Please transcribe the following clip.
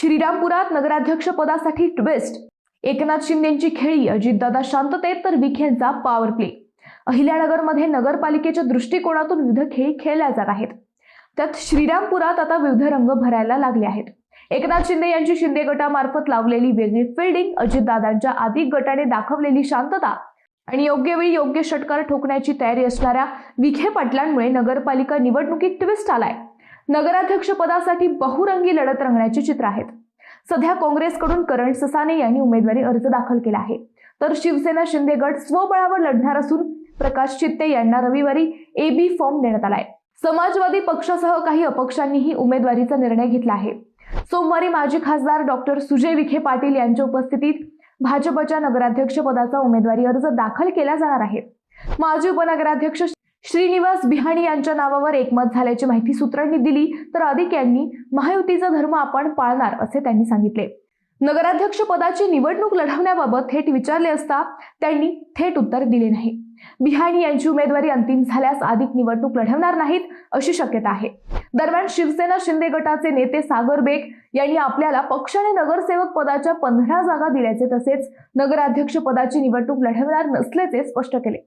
श्रीरामपुरात नगराध्यक्ष पदासाठी ट्विस्ट एकनाथ शिंदेची खेळी अजितदादा शांततेत तर विखेंचा पॉवर प्ले अहिल्यानगरमध्ये नगरपालिकेच्या दृष्टिकोनातून विविध खेळी खेळल्या जात आहेत. त्यात श्रीरामपुरात आता विविध रंग भरायला लागले आहेत. एकनाथ शिंदे यांची शिंदे गटामार्फत लावलेली वेगळी फिल्डिंग अजितदादांच्या आधी गटाने दाखवलेली शांतता आणि योग्य वेळी योग्य षटकार ठोकण्याची तयारी असणाऱ्या विखे पाटलांमुळे नगरपालिका निवडणुकीत ट्विस्ट आलाय. नगराध्यक्ष पदासाठी बहुरंगी लढत रंगण्याची चित्र आहेत. सध्या काँग्रेसकडून करण ससाने यांनी उमेदवारी अर्ज दाखल केला आहे. तर शिवसेना शिंदे गट स्वबळावर लढणार असून प्रकाश चित्ते यांना रविवारी ए बी फॉर्म देण्यात आलाय. समाजवादी पक्षासह काही अपक्षांनीही उमेदवारीचा निर्णय घेतला आहे. सोमवारी माजी खासदार डॉक्टर सुजय विखे पाटील यांच्या उपस्थितीत भाजपच्या नगराध्यक्ष पदाचा उमेदवारी अर्ज दाखल केला जाणार आहे. माजी उपनगराध्यक्ष श्रीनिवास बिहाणी यांच्या नावावर एकमत झाल्याची माहिती सूत्रांनी दिली तर अधिक यांनी महायुतीचा धर्म आपण पाळणार असे त्यांनी सांगितले. नगराध्यक्ष पदाची निवडणूक लढवण्याबाबत थेट विचारले असता त्यांनी थेट उत्तर दिले नाही. बिहाणी यांची उमेदवारी अंतिम झाल्यास अधिक निवडणूक लढवणार नाहीत अशी शक्यता आहे. दरम्यान शिवसेना शिंदे गटाचे नेते सागर बेग यांनी आपल्याला पक्षाने नगरसेवक पदाच्या पंधरा जागा दिल्याचे तसेच नगराध्यक्ष पदाची निवडणूक लढवणार नसल्याचे स्पष्ट केले.